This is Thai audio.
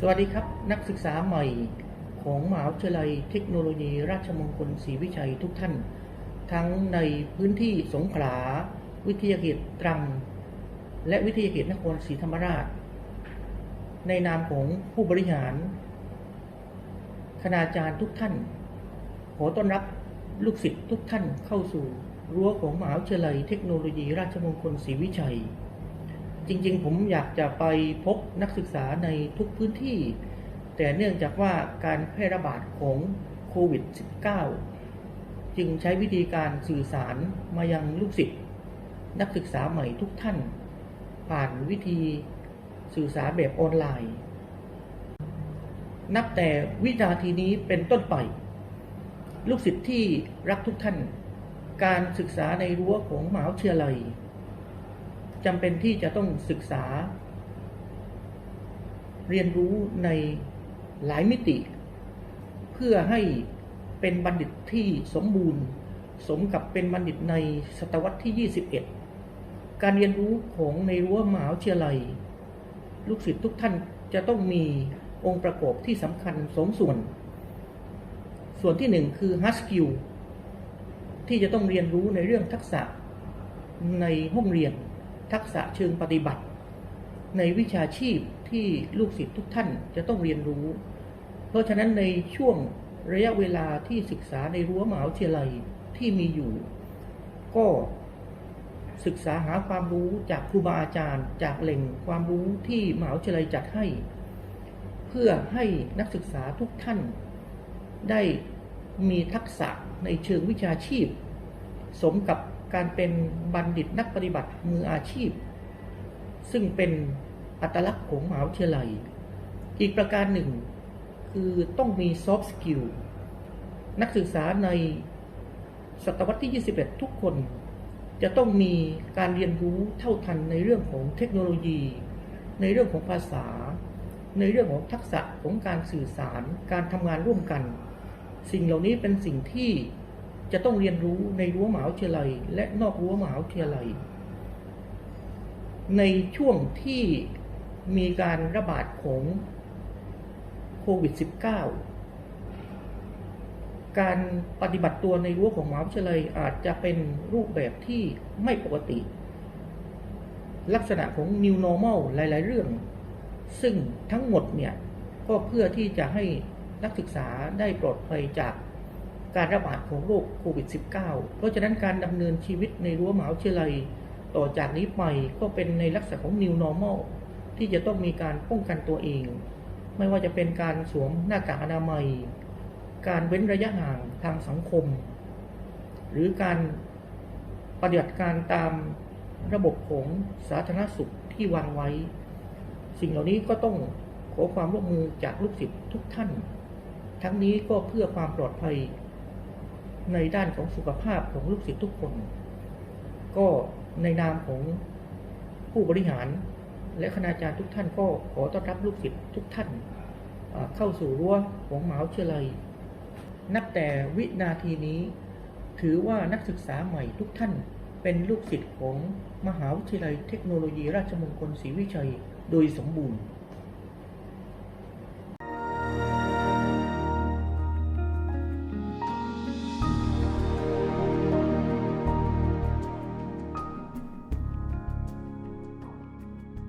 สวัสดีครับ นักศึกษาใหม่ของมหาวิทยาลัยเทคโนโลยี ราชมงคลศรีวิชัยทุกท่าน ทั้งในพื้นที่สงขลา วิทยาเขตตรัง และวิทยาเขตนครศรีธรรมราช ในนามของผู้บริหาร คณาจารย์ทุกท่าน ขอต้อนรับลูกศิษย์ทุกท่านเข้าสู่รั้วของมหาวิทยาลัยเทคโนโลยี ราชมงคลศรีวิชัย จริงๆ ผมอยากจะไปพบนักศึกษาในทุกพื้นที่ แต่เนื่องจากว่าการแพร่ระบาดของโควิด -19 จึงใช้วิธีการสื่อสารมายังลูกศิษย์นักศึกษาใหม่ทุกท่าน ผ่านวิธีสื่อสารแบบออนไลน์ นับแต่วินาทีนี้เป็นต้นไป ลูกศิษย์ที่รักทุกท่าน การศึกษาในรั้วของมหาวิทยาลัย จำเป็นที่จะต้องศึกษา เรียนรู้ในหลายมิติ เพื่อให้เป็นบัณฑิตที่สมบูรณ์ สมกับเป็นบัณฑิตในศตวรรษที่ 21 การเรียนรู้ของในรั้วมหาวิทยาลัย ลูกศิษย์ทุกท่านจะต้องมีองค์ประกอบที่สำคัญสองส่วน ส่วนที่หนึ่งคือ hard skill ที่จะต้องเรียนรู้ในเรื่องทักษะในห้องเรียน ทักษะเชิงปฏิบัติ ในวิชาชีพที่ลูกศิษย์ทุกท่านจะต้องเรียนรู้ เพราะฉะนั้นในช่วงระยะเวลาที่ศึกษาในรั้วมหาวิทยาลัยที่มีอยู่ ก็ศึกษาหาความรู้จากครูบาอาจารย์ จากแหล่งความรู้ที่มหาวิทยาลัยจัดให้ เพื่อให้นักศึกษาทุกท่าน ได้มีทักษะในเชิงวิชาชีพ สมกับ การเป็นบัณฑิตนักปฏิบัติมืออาชีพ ซึ่งเป็นอัตลักษณ์ของมหาวิทยาลัย อีกประการหนึ่ง คือต้องมี soft skill นักศึกษาในศตวรรษที่ 21 ทุกคน จะต้องมีการเรียนรู้เท่าทันในเรื่องของเทคโนโลยี ในเรื่องของภาษา ในเรื่องของทักษะของการสื่อสาร การทำงานร่วมกัน สิ่งเหล่านี้เป็นสิ่งที่ จะต้องเรียนรู้ในรั้วมหาวิทยาลัย และนอกรั้วมหาวิทยาลัย ในช่วงที่มีการระบาดของโควิด -19 การปฏิบัติตัวในรั้วของมหาวิทยาลัยอาจจะเป็นรูปแบบที่ไม่ปกติ ลักษณะของ new normal หลาย ๆ เรื่อง ซึ่งทั้งหมดเนี่ย ก็เพื่อที่จะให้นักศึกษาได้ปลอดภัยจาก การระบาดของโรคโควิด -19 เพราะฉะนั้นการดำเนินชีวิตในรั้วมหาวิทยาลัย ต่อจากนี้ไปก็เป็นในลักษณะของ new normal ที่จะต้องมีการป้องกันตัวเอง ไม่ว่าจะเป็นการสวมหน้ากากอนามัย การเว้นระยะห่างทางสังคม หรือการปฏิบัติการตามระบบของสาธารณสุขที่วางไว้ สิ่งเหล่านี้ก็ต้องขอความร่วมมือจากลูกศิษย์ทุกท่าน ทั้งนี้ก็เพื่อความปลอดภัย ในด้านของสุขภาพของลูกศิษย์ทุกคน ก็ในนามของผู้บริหารและคณาจารย์ทุกท่านก็ขอต้อนรับลูกศิษย์ทุกท่าน เข้าสู่รั้วของมหาวิทยาลัย นับแต่วินาทีนี้ ถือว่านักศึกษาใหม่ทุกท่านเป็นลูกศิษย์ของมหาวิทยาลัยเทคโนโลยีราชมงคลศรีวิชัยโดยสมบูรณ์